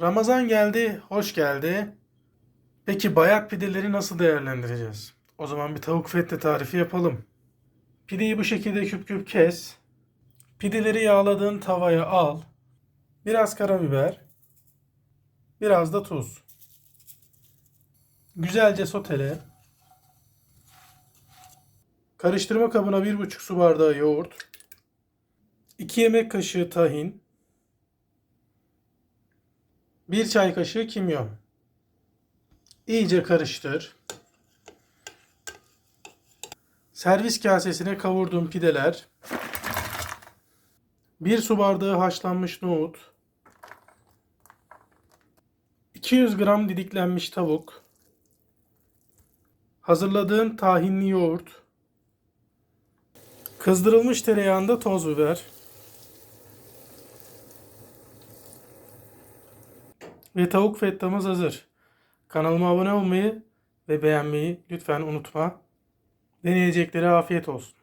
Ramazan geldi, hoş geldi. Peki bayat pideleri nasıl değerlendireceğiz? O zaman bir tavuk fette tarifi yapalım. Pideyi bu şekilde küp küp kes. Pideleri yağladığın tavaya al. Biraz karabiber. Biraz da tuz. Güzelce sotele. Karıştırma kabına 1,5 su bardağı yoğurt. 2 yemek kaşığı tahin. 1 çay kaşığı kimyon. İyice karıştır. Servis kasesine kavurduğum pideler. 1 su bardağı haşlanmış nohut. 200 gram didiklenmiş tavuk. Hazırladığın tahinli yoğurt. Kızdırılmış tereyağında toz biber. Ve tavuk fettamız hazır. Kanalıma abone olmayı ve beğenmeyi lütfen unutma. Deneyeceklere afiyet olsun.